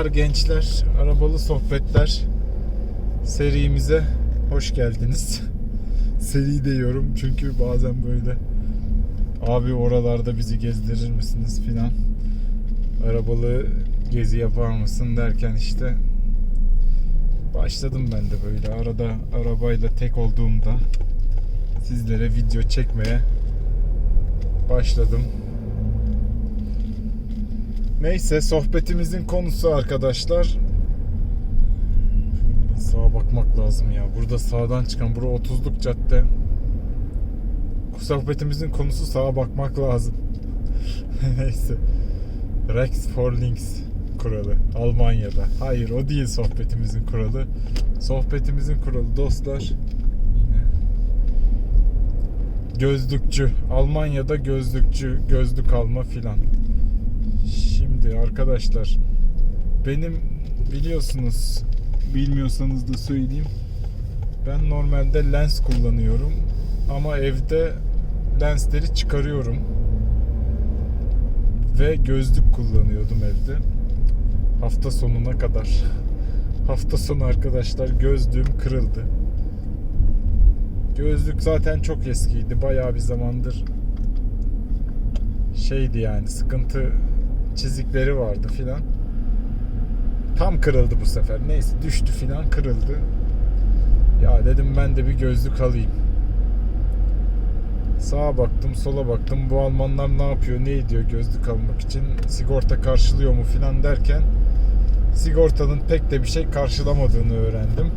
Merhabalar gençler. Arabalı sohbetler serimize hoş geldiniz. Seri diyorum çünkü bazen böyle abi oralarda bizi gezdirir misiniz filan. Arabalı gezi yapar mısın derken işte başladım ben de böyle arada arabayla tek olduğumda sizlere video çekmeye başladım. Neyse sohbetimizin konusu arkadaşlar. Sağa bakmak lazım ya. Burada sağdan çıkan bura 30'luk cadde. Sohbetimizin konusu sağa bakmak lazım. Neyse. Rex for Links kuralı Almanya'da. Hayır o değil sohbetimizin kuralı. Sohbetimizin kuralı dostlar. Yine gözlükçü. Almanya'da gözlükçü, gözlük alma filan. Şimdi arkadaşlar benim biliyorsunuz bilmiyorsanız da söyleyeyim. Ben normalde lens kullanıyorum ama evde lensleri çıkarıyorum. Ve gözlük kullanıyordum evde. Hafta sonuna kadar. Hafta sonu arkadaşlar gözlüğüm kırıldı. Gözlük zaten çok eskiydi. Bayağı bir zamandır şeydi yani sıkıntı çizikleri vardı filan. Tam kırıldı bu sefer. Neyse düştü filan kırıldı. Ya dedim ben de bir gözlük alayım. Sağa baktım, sola baktım. Bu Almanlar ne yapıyor, ne ediyor gözlük almak için? Sigorta karşılıyor mu filan derken sigortanın pek de bir şey karşılamadığını öğrendim.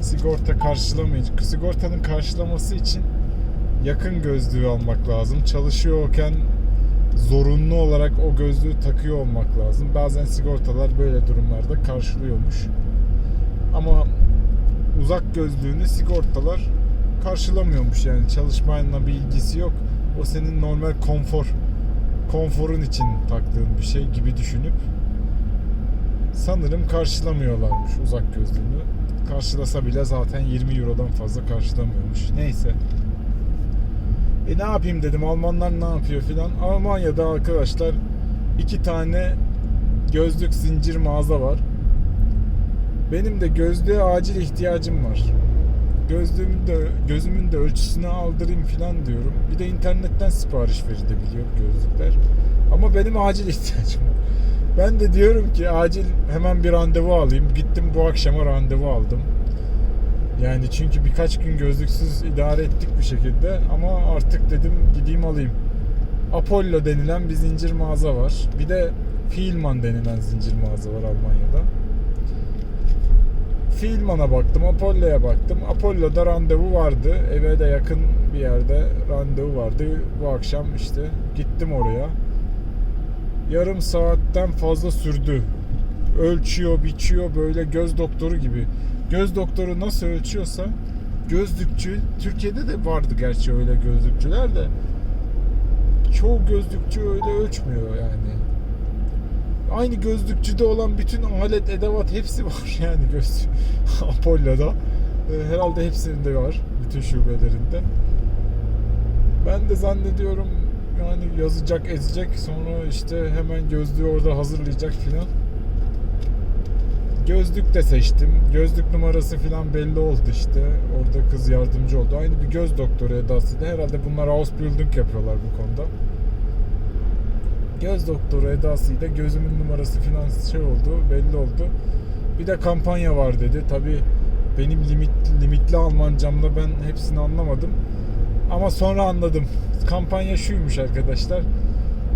Sigorta karşılamayacak. Sigortanın karşılaması için yakın gözlüğü almak lazım. Çalışıyorken zorunlu olarak o gözlüğü takıyor olmak lazım. Bazen sigortalar böyle durumlarda karşılıyormuş. Ama uzak gözlüğünü sigortalar karşılamıyormuş yani çalışmayla bir ilgisi yok. O senin normal konfor konforun için taktığın bir şey gibi düşünüp sanırım karşılamıyorlarmış uzak gözlüğünü. Karşılasa bile zaten 20 Euro'dan fazla karşılamıyormuş. Neyse. E ne yapayım dedim Almanlar ne yapıyor filan. Almanya'da arkadaşlar iki tane gözlük zincir mağaza var. Benim de gözlüğe acil ihtiyacım var. Gözlüğümün de gözümün de ölçüsünü aldırayım filan diyorum. Bir de internetten sipariş verilebiliyor gözlükler. Ama benim acil ihtiyacım var. Ben de diyorum ki acil hemen bir randevu alayım. Gittim bu akşama randevu aldım. Yani çünkü birkaç gün gözlüksüz idare ettik bir şekilde ama artık dedim gideyim alayım. Apollo denilen bir zincir mağaza var. Bir de Fielman denilen zincir mağaza var Almanya'da. Fielman'a baktım, Apollo'ya baktım. Apollo'da randevu vardı. Eve de yakın bir yerde randevu vardı. Bu akşam işte gittim oraya. Yarım saatten fazla sürdü. Ölçüyor, biçiyor böyle göz doktoru gibi. Göz doktoru nasıl ölçüyorsa gözlükçü Türkiye'de de vardı gerçi öyle gözlükçüler de çoğu gözlükçü öyle ölçmüyor yani. Aynı gözlükçüde olan bütün alet edevat hepsi var yani göz Apollo'da. E, Herhalde hepsinde var. Bütün şubelerinde. Ben de zannediyorum yani yazacak ezecek sonra işte hemen gözlüğü orada hazırlayacak filan. Gözlük de seçtim. Gözlük numarası falan belli oldu işte. Orada kız yardımcı oldu. Aynı bir göz doktoru edasıydı. Herhalde bunlar Ausbildung yapıyorlar bu konuda. Göz doktoru edasıyla gözümün numarası falan şey oldu, belli oldu. Bir de kampanya var dedi. Tabi benim limit, limitli Almancamda ben hepsini anlamadım. Ama sonra anladım. Kampanya şuymuş arkadaşlar.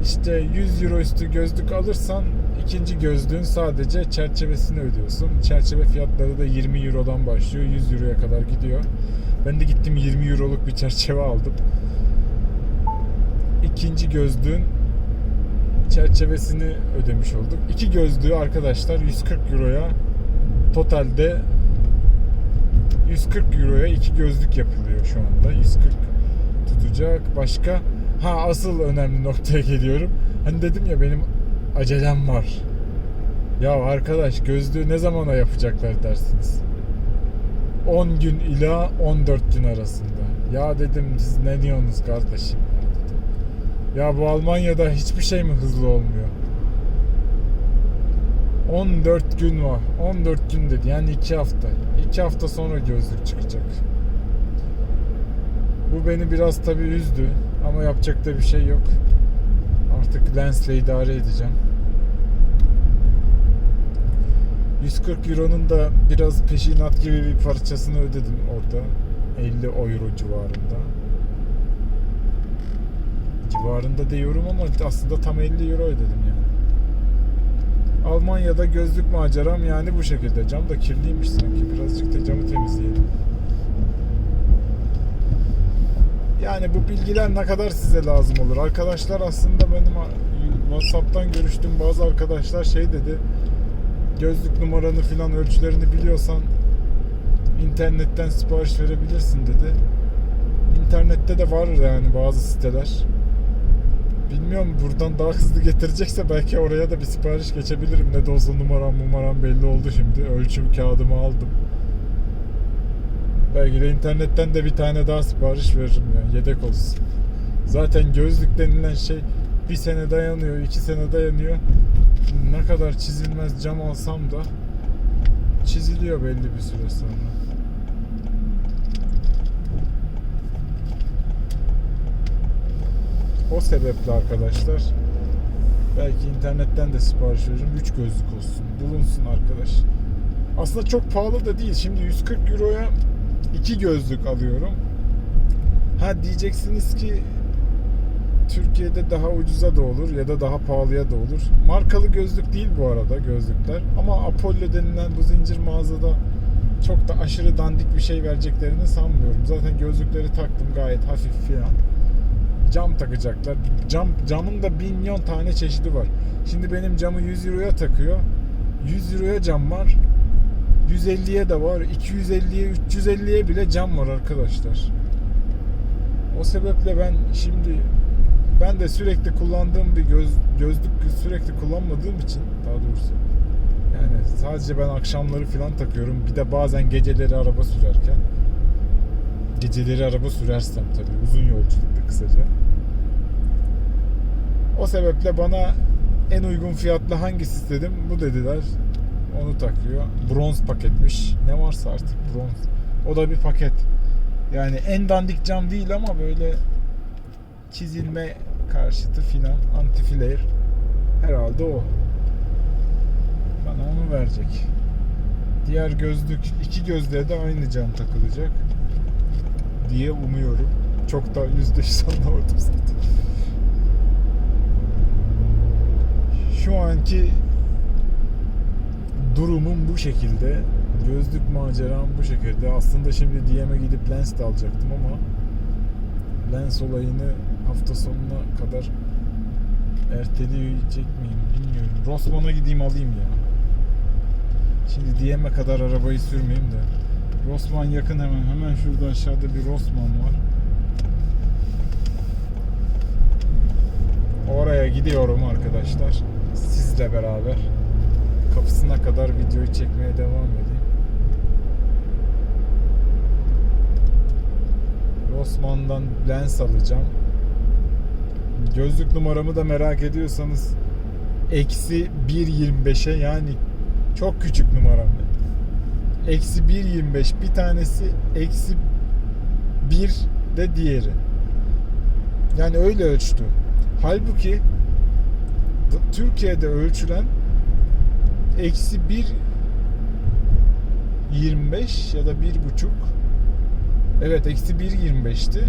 İşte 100 euro üstü gözlük alırsan ikinci gözlüğün sadece çerçevesini ödüyorsun. Çerçeve fiyatları da 20 eurodan başlıyor. 100 euroya kadar gidiyor. Ben de gittim 20 euroluk bir çerçeve aldım. İkinci gözlüğün çerçevesini ödemiş olduk. İki gözlüğü arkadaşlar 140 euroya totalde 140 euroya iki gözlük yapılıyor şu anda. 140 tutacak. Başka ha asıl önemli noktaya geliyorum. Hani dedim ya benim acelem var. Ya arkadaş gözlüğü ne zamana yapacaklar dersiniz? 10 gün ila 14 gün arasında. Ya dedim siz ne diyorsunuz kardeşim ya dedim. Ya bu Almanya'da hiçbir şey mi hızlı olmuyor? 14 gün var. 14 gün dedi. Yani 2 hafta. 2 hafta sonra gözlük çıkacak. Bu beni biraz tabii üzdü. Ama yapacak da bir şey yok. Artık lensle idare edeceğim. 140 euronun da biraz peşinat gibi bir parçasını ödedim orada. 50 euro civarında. Civarında diyorum ama aslında tam 50 euro ödedim yani. Almanya'da gözlük maceram yani bu şekilde. Cam da kirliymiş sanki. Birazcık da camı temizleyelim. Yani bu bilgiler ne kadar size lazım olur? Arkadaşlar aslında benim WhatsApp'tan görüştüğüm bazı arkadaşlar şey dedi. Gözlük numaranı filan ölçülerini biliyorsan internetten sipariş verebilirsin dedi. İnternette de var yani bazı siteler. Bilmiyorum buradan daha hızlı getirecekse belki oraya da bir sipariş geçebilirim. Ne de olsa numaram numaram belli oldu şimdi. Ölçüm kağıdımı aldım. Belki de internetten de bir tane daha sipariş veririm yani yedek olsun. Zaten gözlük denilen şey bir sene dayanıyor, iki sene dayanıyor. Ne kadar çizilmez cam alsam da çiziliyor belli bir süre sonra. O sebeple arkadaşlar belki internetten de sipariş veririm. 3 gözlük olsun. Bulunsun arkadaş. Aslında çok pahalı da değil. Şimdi 140 euroya 2 gözlük alıyorum. Ha diyeceksiniz ki Türkiye'de daha ucuza da olur ya da daha pahalıya da olur. Markalı gözlük değil bu arada gözlükler. Ama Apollo denilen bu zincir mağazada çok da aşırı dandik bir şey vereceklerini sanmıyorum. Zaten gözlükleri taktım gayet hafif filan. Cam takacaklar. Cam camın da milyon tane çeşidi var. Şimdi benim camı 100 euroya takıyor. 100 euroya cam var. 150'ye de var. 250'ye, 350'ye bile cam var arkadaşlar. O sebeple ben şimdi ben de sürekli kullandığım bir göz, gözlük sürekli kullanmadığım için daha doğrusu yani sadece ben akşamları falan takıyorum. Bir de bazen geceleri araba sürerken geceleri araba sürersem tabii uzun yolculukta kısaca. O sebeple bana en uygun fiyatlı hangisi istedim bu dediler. Onu takıyor. Bronz paketmiş. Ne varsa artık bronz. O da bir paket. Yani en dandik cam değil ama böyle çizilme karşıtı filan anti flare herhalde o. Bana onu verecek. Diğer gözlük iki gözlüğe de aynı cam takılacak diye umuyorum. Çok da yüzde yüz anlamadım zaten. Şu anki durumum bu şekilde. Gözlük maceram bu şekilde. Aslında şimdi DM'e gidip lens de alacaktım ama lens olayını hafta sonuna kadar erteleyecek miyim bilmiyorum. Rossmann'a gideyim alayım ya. Şimdi DM'e kadar arabayı sürmeyeyim de. Rossmann yakın hemen. Hemen şurada aşağıda bir Rossmann var. Oraya gidiyorum arkadaşlar. Sizle beraber. Kadar videoyu çekmeye devam edeyim. Rossmann'dan lens alacağım. Gözlük numaramı da merak ediyorsanız eksi 1.25'e yani çok küçük numaram. Eksi 1.25 bir tanesi eksi 1 de diğeri. Yani öyle ölçtü. Halbuki Türkiye'de ölçülen eksi 1 25 ya da bir buçuk. Evet eksi 1.25'ti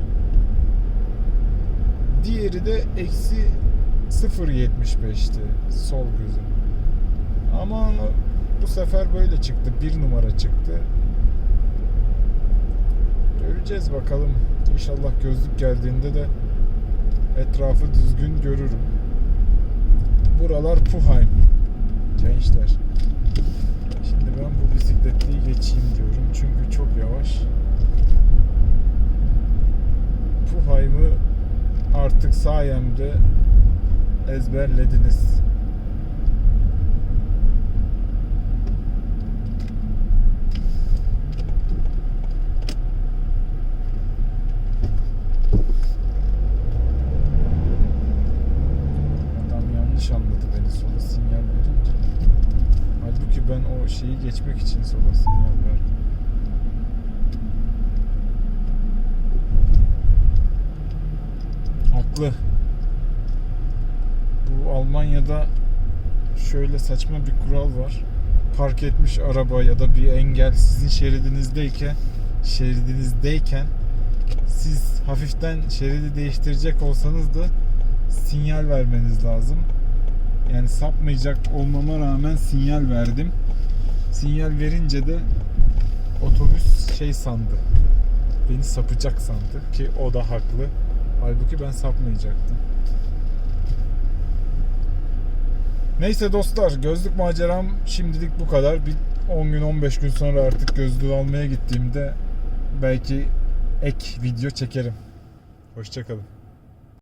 diğeri de eksi 0.75'ti sol gözüm. Ama bu sefer böyle çıktı. Bir numara çıktı. Göreceğiz bakalım. İnşallah gözlük geldiğinde de etrafı düzgün görürüm. Buralar Puheim gençler. Şimdi ben bu bisikletliyi geçeyim diyorum. Çünkü çok yavaş. Puheim'ı artık sayemde ezberlediniz. Adam yanlış anladı beni sonra sinyal verince. ben o şeyi geçmek için sola sinyal verdim. Haklı. Bu Almanya'da şöyle saçma bir kural var. Park etmiş araba ya da bir engel sizin şeridinizdeyken şeridinizdeyken siz hafiften şeridi değiştirecek olsanız da sinyal vermeniz lazım. Yani sapmayacak olmama rağmen sinyal verdim. Sinyal verince de otobüs şey sandı. Beni sapacak sandı ki o da haklı. Halbuki ben sapmayacaktım. Neyse dostlar gözlük maceram şimdilik bu kadar. Bir 10 gün 15 gün sonra artık gözlüğü almaya gittiğimde belki ek video çekerim. Hoşçakalın.